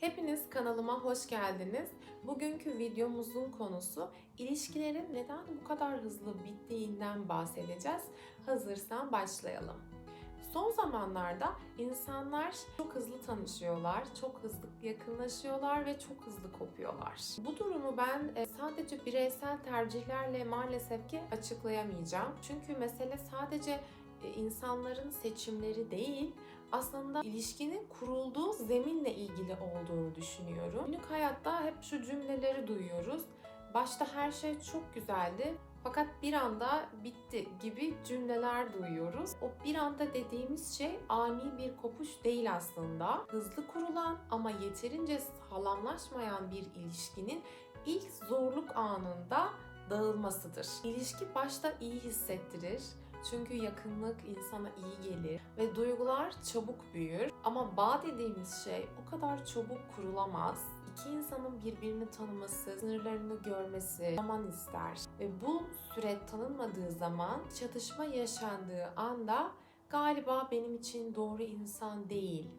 Hepiniz kanalıma hoş geldiniz. Bugünkü videomuzun konusu ilişkilerin neden bu kadar hızlı bittiğinden bahsedeceğiz. Hazırsan başlayalım. Son zamanlarda insanlar çok hızlı tanışıyorlar, çok hızlı yakınlaşıyorlar ve çok hızlı kopuyorlar. Bu durumu ben e, sadece bireysel tercihlerle maalesef ki açıklayamayacağım. Çünkü mesele sadece insanların seçimleri değil, aslında ilişkinin kurulduğu zeminle ilgili olduğunu düşünüyorum. Günlük hayatta hep şu cümleleri duyuyoruz. Başta her şey çok güzeldi fakat bir anda bitti gibi cümleler duyuyoruz. O bir anda dediğimiz şey ani bir kopuş değil aslında. Hızlı kurulan ama yeterince sağlamlaşmayan bir ilişkinin ilk zorluk anında dağılmasıdır. İlişki başta iyi hissettirir. Çünkü yakınlık insana iyi gelir ve duygular çabuk büyür. Ama bağ dediğimiz şey o kadar çabuk kurulamaz. İki insanın birbirini tanıması, sınırlarını görmesi zaman ister. Ve bu süre tanınmadığı zaman çatışma yaşandığı anda galiba benim için doğru insan değil.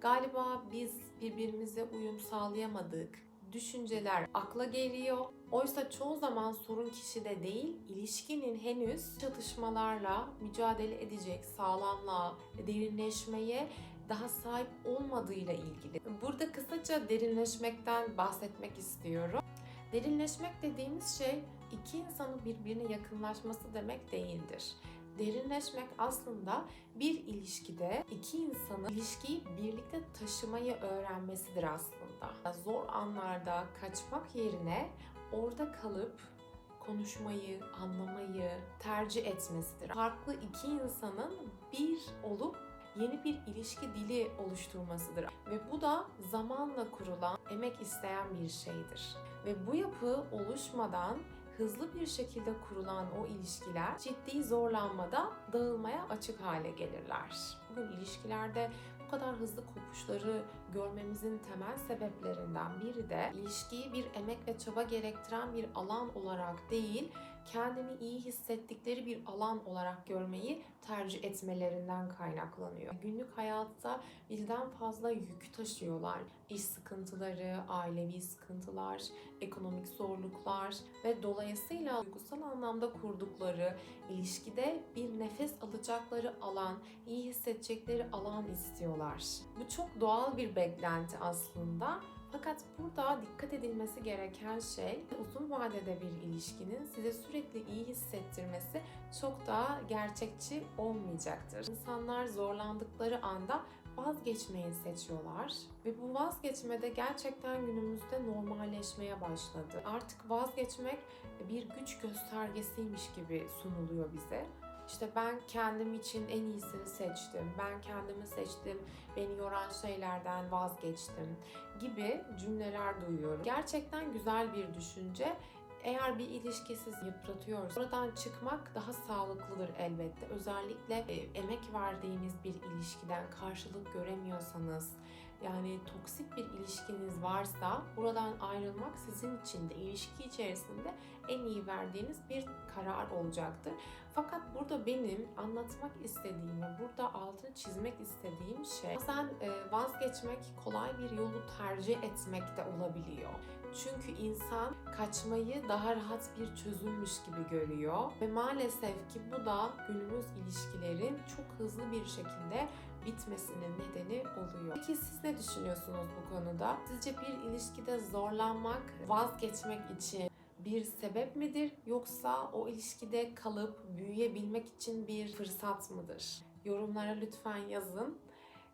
Galiba biz birbirimize uyum sağlayamadık düşünceler akla geliyor. Oysa çoğu zaman sorun kişide değil, ilişkinin henüz çatışmalarla mücadele edecek sağlamlığa, derinleşmeye daha sahip olmadığıyla ilgili. Burada kısaca derinleşmekten bahsetmek istiyorum. Derinleşmek dediğimiz şey iki insanın birbirine yakınlaşması demek değildir. Derinleşmek aslında bir ilişkide iki insanın ilişkiyi birlikte taşımayı öğrenmesidir aslında. Zor anlarda kaçmak yerine orada kalıp konuşmayı, anlamayı tercih etmesidir. Farklı iki insanın bir olup yeni bir ilişki dili oluşturmasıdır. Ve bu da zamanla kurulan, emek isteyen bir şeydir. Ve bu yapı oluşmadan hızlı bir şekilde kurulan o ilişkiler ciddi zorlanmada dağılmaya açık hale gelirler. Bugün ilişkilerde bu kadar hızlı kopuşları görmemizin temel sebeplerinden biri de ilişkiyi bir emek ve çaba gerektiren bir alan olarak değil, kendini iyi hissettikleri bir alan olarak görmeyi tercih etmelerinden kaynaklanıyor. Günlük hayatta birden fazla yük taşıyorlar. İş sıkıntıları, ailevi sıkıntılar, ekonomik zorluklar ve dolayısıyla duygusal anlamda kurdukları ilişkide bir nefes alacakları alan, iyi hissedecekleri alan istiyorlar. Bu çok doğal bir beklenti aslında. Fakat burada dikkat edilmesi gereken şey uzun vadede bir ilişkinin size sürekli iyi hissettirmesi çok daha gerçekçi olmayacaktır. İnsanlar zorlandıkları anda vazgeçmeyi seçiyorlar ve bu vazgeçmede gerçekten günümüzde normalleşmeye başladı. Artık vazgeçmek bir güç göstergesiymiş gibi sunuluyor bize. İşte ben kendim için en iyisini seçtim, ben kendimi seçtim, beni yoran şeylerden vazgeçtim gibi cümleler duyuyorum. Gerçekten güzel bir düşünce. Eğer bir ilişki sizi yıpratıyorsa oradan çıkmak daha sağlıklıdır elbette. Özellikle e, emek verdiğiniz bir ilişkiden karşılık göremiyorsanız, yani toksik bir ilişkiniz varsa buradan ayrılmak sizin için de ilişki içerisinde en iyi verdiğiniz bir karar olacaktır. Fakat burada benim anlatmak istediğim ve burada altını çizmek istediğim şey bazen vazgeçmek kolay bir yolu tercih etmek de olabiliyor. Çünkü insan kaçmayı daha rahat bir çözümmüş gibi görüyor ve maalesef ki bu da günümüz ilişkilerin çok hızlı bir şekilde bitmesinin nedeni oluyor. Peki siz ne düşünüyorsunuz bu konuda? Sizce bir ilişkide zorlanmak, vazgeçmek için bir sebep midir yoksa o ilişkide kalıp büyüyebilmek için bir fırsat mıdır? Yorumlara lütfen yazın.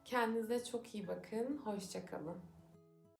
Kendinize çok iyi bakın. Hoşçakalın.